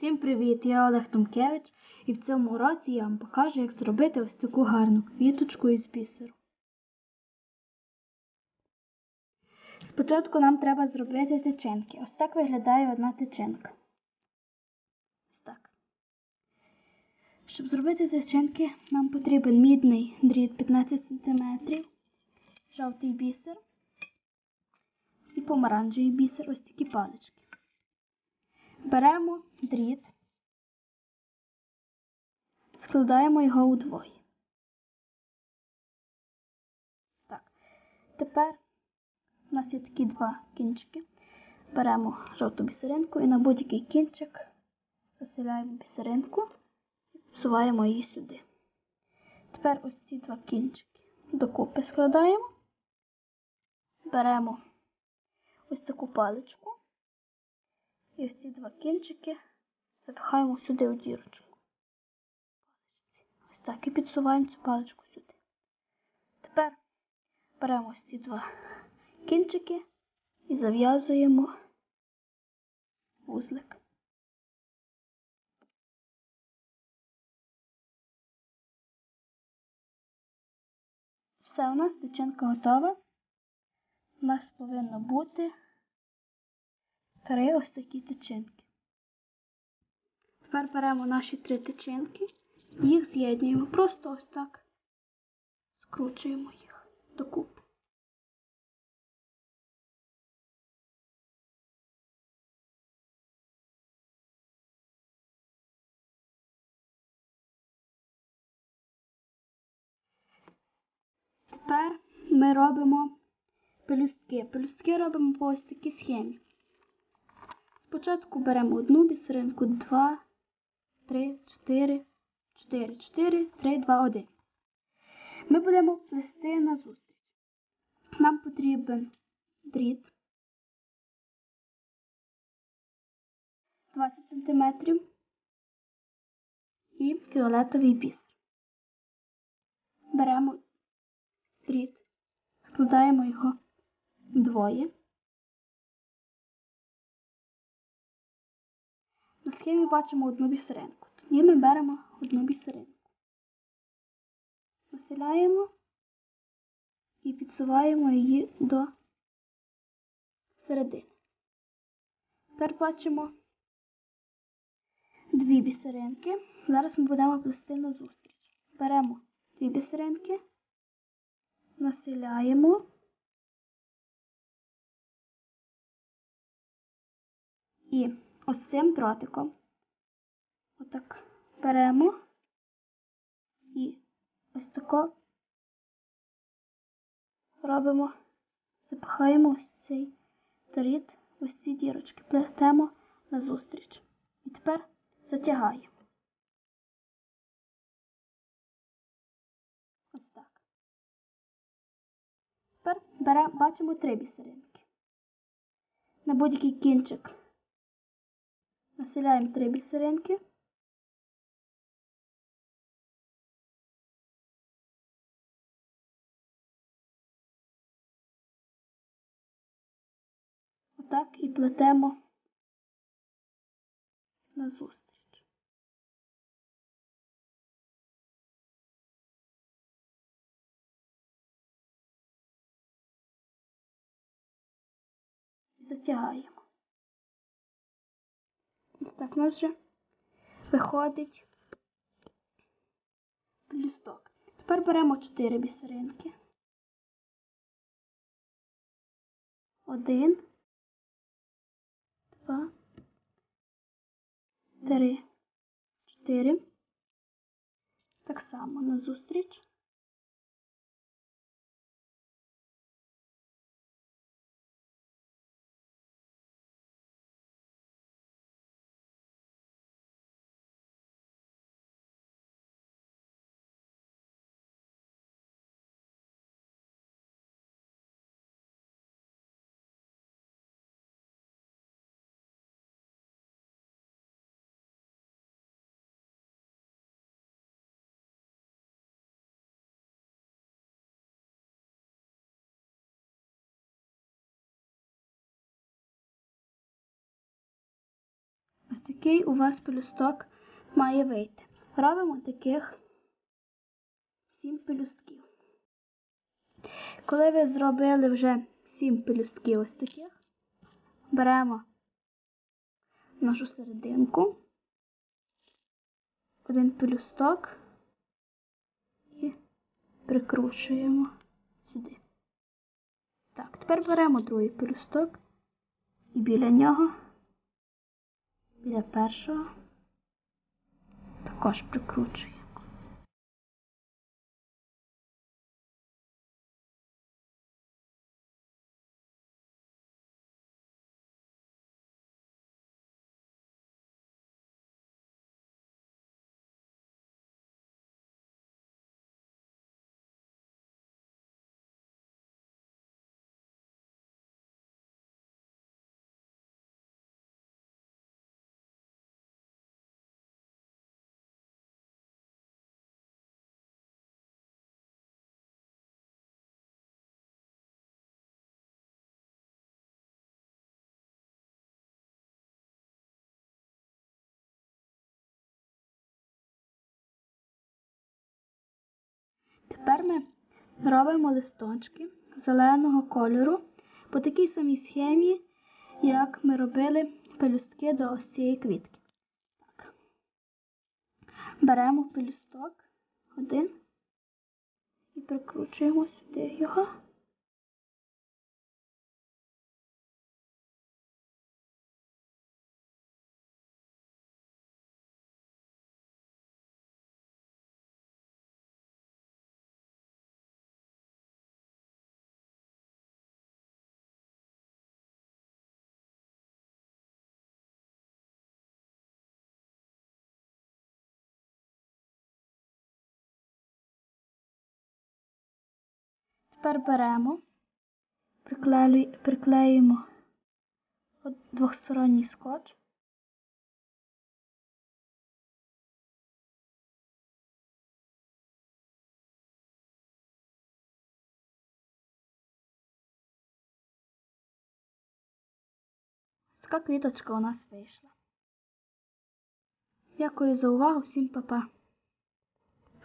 Всім привіт! Я Олег Томкевич і в цьому уроці я вам покажу, як зробити ось таку гарну квіточку із бісеру. Спочатку нам треба зробити тичинки. Ось так виглядає одна тичинка. Ось так. Щоб зробити тичинки, нам потрібен мідний дріт 15 см, жовтий бісер і помаранчевий бісер, ось такі палички. Беремо дріт, складаємо його удвоє. Так. Тепер у нас є такі два кінчики. Беремо жовту бісеринку і на будь-який кінчик заселяємо бісеринку і всуваємо її сюди. Тепер ось ці два кінчики докупи складаємо, беремо ось таку паличку. І ось ці два кінчики запихаємо сюди у дірочку. Ось так і підсуваємо цю паличку сюди. Тепер беремо ось ці два кінчики і зав'язуємо вузлик. Все, у нас тичинка готова. У нас повинно бути три ось такі тичинки. Тепер беремо наші три тичинки, їх з'єднуємо, просто ось так скручуємо їх докупи. Тепер ми робимо пелюстки. Пелюстки робимо по ось такій схемі. Спочатку беремо одну бісеринку, два, три, чотири, чотири, чотири, три, два, один. Ми будемо плести на зустріч. Нам потрібен дріт 20 см і фіолетовий бісер. Беремо дріт, складаємо його вдвоє. На схемі бачимо одну бісеринку. Тоді ми беремо одну бісеринку. Населяємо і підсуваємо її до середини. Тепер бачимо дві бісеринки. Зараз ми будемо плести на зустріч. Беремо дві бісеринки, населяємо і ось цим дротиком. Отак беремо і ось тако робимо, запихаємо ось цей дріт, ось ці дірочки, плетемо назустріч. І тепер затягаємо. Ось так. Тепер беремо, бачимо три бісеринки. На будь-який кінчик населяємо три бісеринки. Отак і плетемо на зустріч. І затягаємо. Так у нас вже виходить плюсток. Тепер беремо 4 бісеринки. Один, два, три, чотири. Так само на такий у вас пелюсток має вийти. Робимо таких 7 пелюстків. Коли ви зробили вже 7 пелюстків ось таких, беремо нашу серединку, один пелюсток і прикручуємо сюди. Так, тепер беремо другий пелюсток і біля нього, біля першого, також прикручуємо. Тепер ми робимо листочки зеленого кольору по такій самій схемі, як ми робили пелюстки до ось цієї квітки. Так. Беремо пелюсток один і прикручуємо сюди його. Тепер беремо, приклеюємо двохсторонній скотч. Така квіточка у нас вийшла. Дякую за увагу, всім па-па.